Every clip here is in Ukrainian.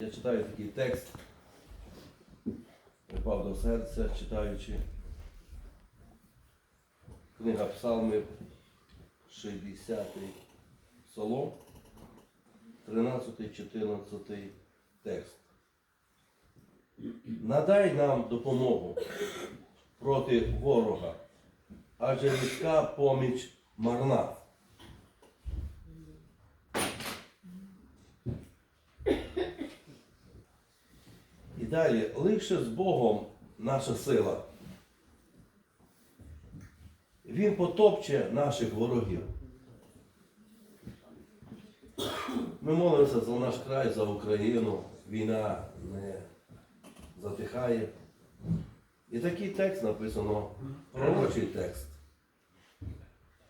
Я читаю такий текст, припав до серця, читаючи. Книга Псалмів, 60 Псалом, 13-14 текст. Надай нам допомогу проти ворога, адже людська поміч марна. І далі, лише з Богом наша сила. Він потопче наших ворогів. Ми молимося за наш край, за Україну. Війна не затихає. І такий текст написано, пророчий текст,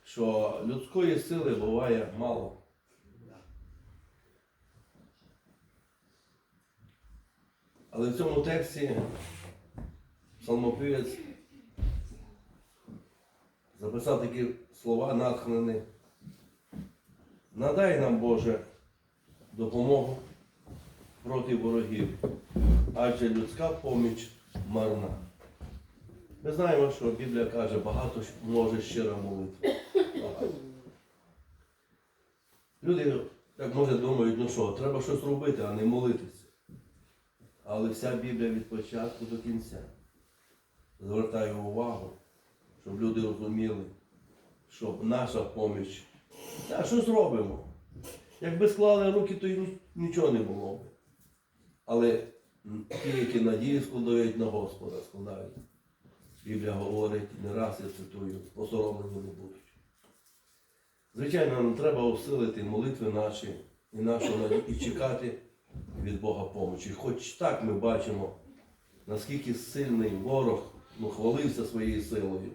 що людської сили буває мало. Але в цьому тексті псалмопівець записав такі слова натхнені. Надай нам, Боже, допомогу проти ворогів, адже людська поміч марна. Ми знаємо, що Біблія каже, багато може щира молитва. Люди, як може, думають, ну що, треба щось робити, а не молитися. Але вся Біблія від початку до кінця звертає увагу, щоб люди розуміли, що наша поміч. А що зробимо? Якби склали руки, то й нічого не було б. Але ті, які надії складають на Господа, складають. Біблія говорить, не раз я цитую, посоромлені не будуть. Звичайно, нам треба усилити молитви наші і нашу надію, і чекати від Бога помочі. Хоч так ми бачимо, наскільки сильний ворог ну, хвалився своєю силою,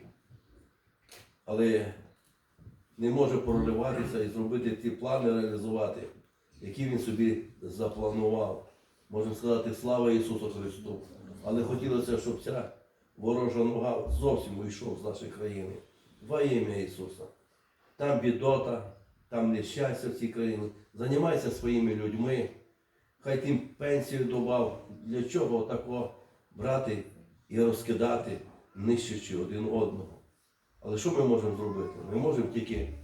але не може прориватися і зробити ті плани реалізувати, які він собі запланував. Можна сказати, слава Ісусу Христу. Але хотілося, щоб ця ворожа нога зовсім вийшов з нашої країни. Во ім'я Ісуса. Там бідота, там нещастя в цій країні. Займайся своїми людьми. Хай тим пенсію добав. Для чого такого брати і розкидати, нищачи один одного. Але що ми можемо зробити? Ми можемо тільки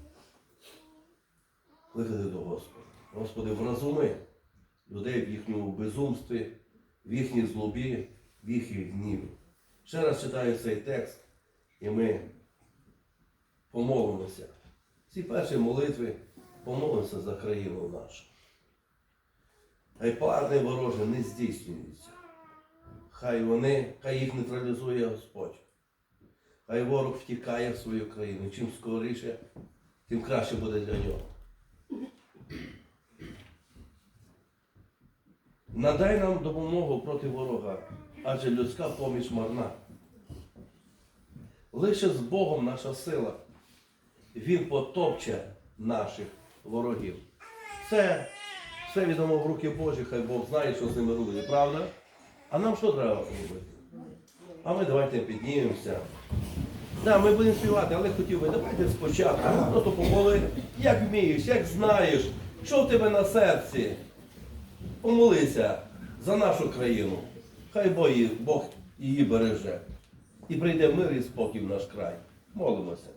кликати до Господа. Господи, вразуми людей в їхньому безумстві, в їхній злобі, в їхній гніві. Ще раз читаю цей текст, і ми помолимося. Ці перші молитви помолимося за країну нашу. Хай плани ворожі не здійснюються. Хай вони, хай їх нейтралізує Господь. Хай ворог втікає в свою країну. Чим скоріше, тим краще буде для нього. Надай нам допомогу проти ворога, адже людська поміч марна. Лише з Богом наша сила. Він потопче наших ворогів. Це все відомо в руки Божі, хай Бог знає, що з ними робити, правда? А нам що треба робити? А ми давайте піднімемося. Да, ми будемо співати, але хотів би, давайте спочатку. Просто помоли, як вмієш, як знаєш, що в тебе на серці. Помолися за нашу країну. Хай Бог її, Бог її береже. І прийде мир і спокій в наш край. Молимося.